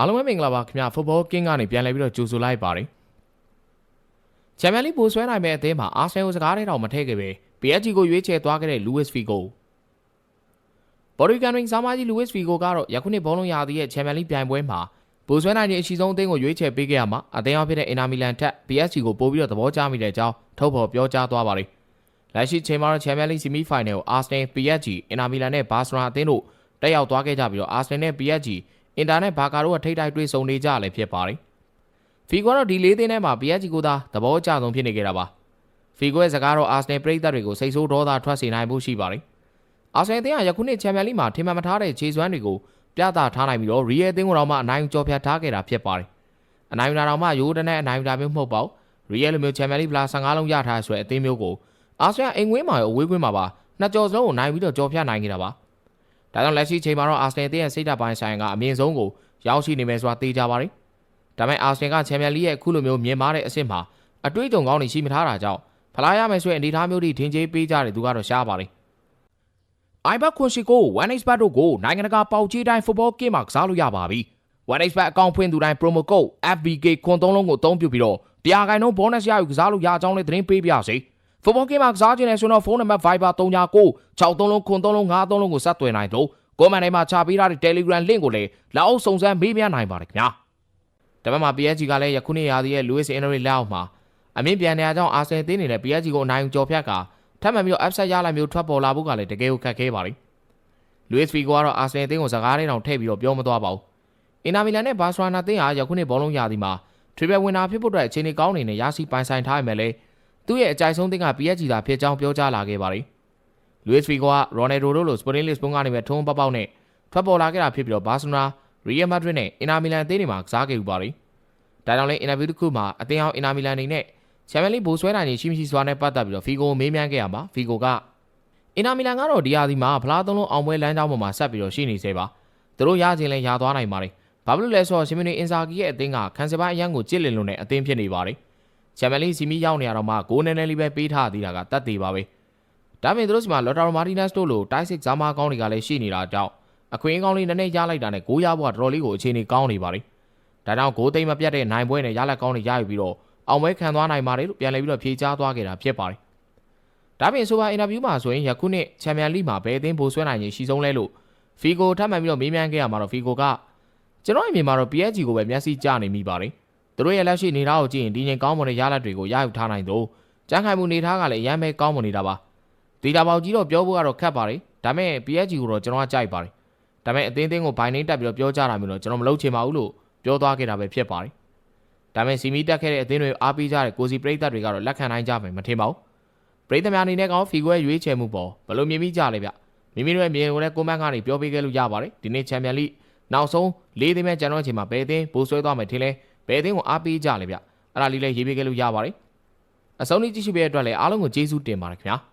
အားလုံးပဲမင်္ဂလာပါခင်ဗျာ Football King ကနေပြန်လည်ပြီးတော့ကြိုဆိုလိုက်ပါတယ်ချန်ပီယံလိပိုဆွဲနိုင်မဲ့အသင်းမှာအာဆင်နယ်စကားတွေတော့မထည့်ခဲ့ပဲ PSG ကိုရွေးချယ်သွားခဲ့တဲ့ Luis Figo ဘော်ရီကန်ရင်းစာမကြီး Luis Figo ကတော့ယခုနှစ်ဘောလုံးရာသီရဲ့ချန်ပီယံလိပြိုင်ပွဲမှာပိုဆွဲနိုင်တဲ့အရှိဆုံးအသင်းကိုရွေးချယ်ပေးခဲ့ရမှာအသင်းအဖြစ်တဲ့အင်နာမီလန်ထက် PSG ကိုပို့ပြီးတော့သဘောကျမိတဲ့အကြောင်းထုတ်ဖော်ပြောကြားသွားပါတယ်လက်ရှိချိန်မှာတော့ချန်ပီယံလိဆီမီဖိုင်နယ်ကိုအာဆင်နယ် PSG အင်နာမီလန်နဲ့ဘာစလိုနာအသင်းတို့တက်ရောက်သွားခဲ့ကြပြီးတော့အာဆင်နယ်နဲ့ PSG အင်တာနက်ဘာကာတို့ကထိတ်တိုက်တွေ့ဆုံနေကြလည်းဖြစ်ပါတယ်။ဖီဂိုကတော့ဒီလေးသင်းထဲမှာ PSG ကိုသာသဘောကျဆုံးဖြစ်နေကြတာပါ။ဖီဂိုရဲ့စကားတော့အာဆနယ်ပရိသတ်တွေကိုစိတ်ဆိုးဒေါသထွက်စေနိုင်မှုရှိပါတယ်။အာဆနယ်အသင်းကယခုနှစ်ချန်ပီယံလိမှာထင်မှတ်မထားတဲ့ခြေစွမ်းတွေကိုပြသထားနိုင်ပြီးတော့ရီယယ်အသင်းကိုတော့မှအနိုင်ကြော်ဖြတ်ထားခဲ့တာဖြစ်ပါတယ်။အနိုင်ယူတာတော့မှရိုးတနဲ့အနိုင်ယူတာမျိုးမဟုတ်ပါဘူး။ရီယယ်လိုမျိုးချန်ပီယံလိဗလာ15လုံးရထားဆိုတဲ့အသင်းမျိုးကိုအာဆနယ်အိမ်ဝင်းမှာရောအဝေးကွင်းမှာပါနှစ်ကြော်စလုံးကိုနိုင်ပြီးတော့ကြော်ဖြတ်နိုင်ခဲ့တာပါ။ ဒါကြောင့်လက်ရှိချိန်မှာတော့အာဆနယ်အသင်းရဲ့စိတ်ဓာတ်ပိုင်းဆိုင်ကအမြင့်ဆုံးကိုရောက်ရှိနေမယ်ဆိုတာသိကြပါမယ်။ဒါပေမဲ့အာဆင်ကချန်ပီယံလိရဲ့အခုလိုမျိုးမြင်မာတဲ့အဆင့်မှာအတွေးကြုံကောင်းနေရှိမထားတာကြောင့်ဖလားရမယ်ဆိုရင်အနေထားမျိုးတွေထင်ကြေးပေးကြတယ်သူကတော့ရှားပါလေ။ iBet ခွန်ရှိကို 1xbet တို့ကိုနိုင်ငံတကာပေါက်ကြီးတိုင်း football game မှာကစားလို့ရပါပြီ။ 1xbet အကောင့်ဖွင့်သူတိုင်း promo code FBK ခွန်သုံးလုံးကိုအသုံးပြုပြီးတော့တရားခိုင်နှုန်း bonus ရယူကစားလို့ရအောင်လည်းသတင်းပေးပြစေ။ football game မှာကစားခြင်းနဲ့ဆိုတော့ဖုန်းနံပါတ် Viber 39 63လုံးခွန်သုံးလုံး53လုံးကိုဆက်သွယ်နိုင်တော့ကွန်မန်ထဲမှာချပေးထားတဲ့ Telegram link ကိုလည်းလက်အောက်စုံစမ်းမေးမြန်းနိုင်ပါတယ်ခင်ဗျာ။ဒါပေမဲ့ PSG ကလည်းယခုနှစ်ရာသီရဲ့ Luis Enrique လက်အောက်မှာအမြင့်ပြန်နေတဲ့အကြောင်းအာဆင်သင်းနေတဲ့ PSG ကိုအနိုင်ကြော်ဖြတ်ကထပ်မံပြီးတော့ upset ရလိုက်မျိုးထွက်ပေါ်လာဖို့ကလည်းတကယ်ကိုခက်ခဲပါလိမ့်။ Luis Figo ကတော့အာဆင်သင်းကိုစကားတွေတောင်ထည့်ပြီးတော့ပြောမသွားပါဘူး။အင်နာမီလန်နဲ့ဘာစလိုနာသင်းဟာယခုနှစ်ဘောလုံးရာသီမှာ Triple Winner ဖြစ်ဖို့အတွက်အခြေအနေကောင်းနေနဲ့ရရှိပိုင်ဆိုင်ထားရမယ်လေ။ သူ့ရဲ့အကြိုက်ဆုံးသင်းက PSG သာဖြစ်ကြောင်းပြောကြားလာခဲ့ပါလိမ့်။ Luis Figo က Ronaldo တို့လို Sporting Lisbon ကနေပဲထုံးပေါက်ပေါက်နဲ့ထွက်ပေါ်လာခဲ့တာဖြစ်ပြီးတော့ဘာစီလိုနာရီယယ်မက်ဒရစ်နဲ့အင်နာမီလန်အသင်းတွေမှာကစားခဲ့ဥပါလိ။ဒါကြောင့်လည်းအင်တာဗျူးတစ်ခုမှာအသင်းအောင်အင်နာမီလန်အနေနဲ့ချန်ပီယံလိဘိုးဆွဲနိုင်နေရှိမရှိစွာနဲ့ပတ်သက်ပြီးတော့ဖီဂိုမေးမြန်းခဲ့ရမှာဖီဂိုကအင်နာမီလန်ကတော့ဒီဟာဒီမှာဖလားသုံးလုံးအောင်ပွဲလမ်းကြောင်းပေါ်မှာဆက်ပြီးတော့ရှိနေသေးပါ။သူတို့ရခြင်းလဲရသွားနိုင်ပါတယ်။ဘာဖြစ်လို့လဲဆိုတော့ရှင်မီနီအင်ဇာဂီရဲ့အသင်းကခန်စပိုင်းအရန်ကိုကြစ်လင်လုံးနဲ့အသင်းဖြစ်နေပါတယ်။ ချန်ပီယံလိစီမီရောက်နေရတော့မှဂိုးနဲနဲလေးပဲပေးထားသေးတာကတတ်သေးပါပဲ။ဒါပေမဲ့သူတို့စီမှာလော်တာရိုမာတီနက်စ်တို့လိုတိုက်စစ်ဇာမာကောင်းတွေကလည်းရှိနေတာကြောင့်အခွင့်အကောင်းလေးနည်းနည်းရလိုက်တာနဲ့ဂိုးရဖို့ကတော်တော်လေးကိုအခြေအနေကောင်းနေပါလိမ့်။ဒါကြောင့်ဂိုးသိမ်းမပြတ်တဲ့နိုင်ပွဲနဲ့ရလက်ကောင်းတွေရယူပြီးတော့အောင်ပွဲခံသွားနိုင်ပါတယ်လို့ပြန်လည်ပြီးတော့ဖြေကြားသွားခဲ့တာဖြစ်ပါတယ်။ဒါပြင်ဆိုပါအင်တာဗျူးမှာဆိုရင်ယခုနှစ်ချန်ပီယံလိမှာဘယ်အသင်းဘိုးဆွဲနိုင်ရင်ရှိဆုံးလဲလို့ဖီဂိုထပ်မံပြီးတော့မေးမြန်းခဲ့ရမှာတော့ဖီဂိုကကျွန်တော်အမြင်မှာတော့ PSG ကိုပဲမျက်စိကျနေမိပါတယ်။ သူတို့ရဲ့လက်ရှိနေသားကိုကြည့်ရင်ဒီငိမ်ကောင်းမွန်တဲ့ရလက်တွေကိုရယူထားနိုင်တော့ကြမ်းခိုင်မှုနေသားကလည်းအရန်ပဲကောင်းမွန်နေတာပါ။ဒီတာပေါက်ကြီးတော့ပြောဖို့ကတော့ခက်ပါတယ်။ဒါပေမဲ့ PSG ကိုတော့ကျွန်တော်ကကြိုက်ပါတယ်။ဒါပေမဲ့အသင်းအသင်းကိုဘိုင်နှင်းတက်ပြီးတော့ပြောကြတာမျိုးတော့ကျွန်တော်မလုပ်ချင်ပါဘူးလို့ပြောသွားခဲ့တာပဲဖြစ်ပါတယ်။ဒါပေမဲ့စီမီတက်ခဲ့တဲ့အသင်းတွေအားပေးကြတဲ့ကိုစီပရိသတ်တွေကတော့လက်ခံနိုင်ကြမယ်မထင်ပါဘူး။ပရိသတ်များအနေနဲ့ကောင်ဖီဂွဲရွေးချယ်မှုပေါ်ဘယ်လိုမြင်မိကြလဲဗျ။မိမိတို့ရဲ့မြင်ကိုလည်းကွန်မန့်ကနေပြောပေးခဲ့လို့ရပါတယ်။ဒီနေ့ချန်ပီယံလိနောက်ဆုံး၄သိန်းမဲ့ကျွန်တော်အချိန်မှာဘယ်အသင်းပိုဆွဲသွားမယ်ထင်လဲ။ ဘယ်အသင်းကိုအားပေးကြလဲဗျ။အဲ့ဒါလေးလည်းရေးပေးခဲ့လို့ရပါတယ်။အဆုံးထိကြည့်ရှုပေးတဲ့အတွက်လည်းအားလုံးကိုကျေးဇူးတင်ပါတယ်ခင်ဗျာ။